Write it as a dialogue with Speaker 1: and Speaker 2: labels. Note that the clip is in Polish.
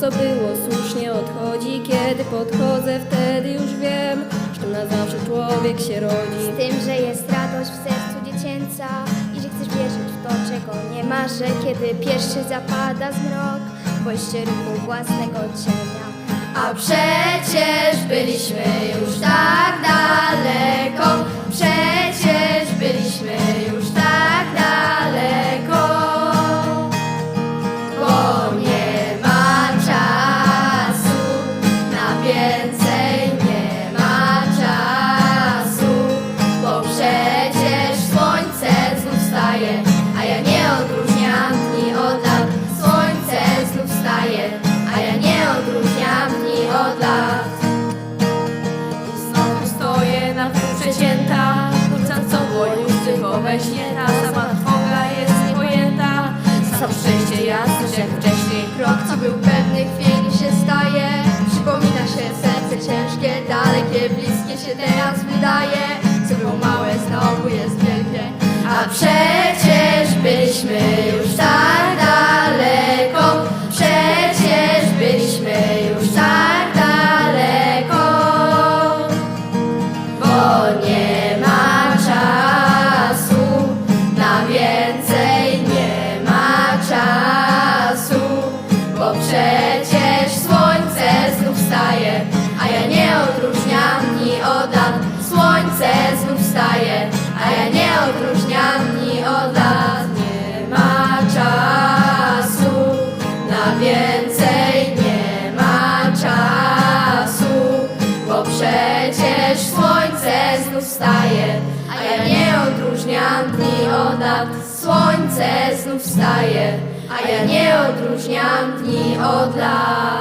Speaker 1: co było słusznie odchodzi Kiedy podchodzę, wtedy już wiem Że na zawsze człowiek się rodzi
Speaker 2: Z tym, że jest radość w sercu dziecięca i że chcesz wierzyć w to, czego nie masz, że kiedy pierwszy zapada zmrok, boisz się ruchu własnego cienia. A przecież byliśmy już tak
Speaker 1: śnie Ta sama trwoga jest niepojęta Sam szczęście jasność jak wcześniej
Speaker 2: Krok, co był pewny chwili się staje. Przypomina się serce ciężkie, dalekie, bliskie się teraz wydaje Słońce znów wstaje, a ja nie odróżniam dni od lat. Nie ma czasu na więcej, nie ma czasu, bo przecież słońce znów wstaje, a ja nie odróżniam dni od lat. Słońce znów wstaje, a ja nie odróżniam dni od lat.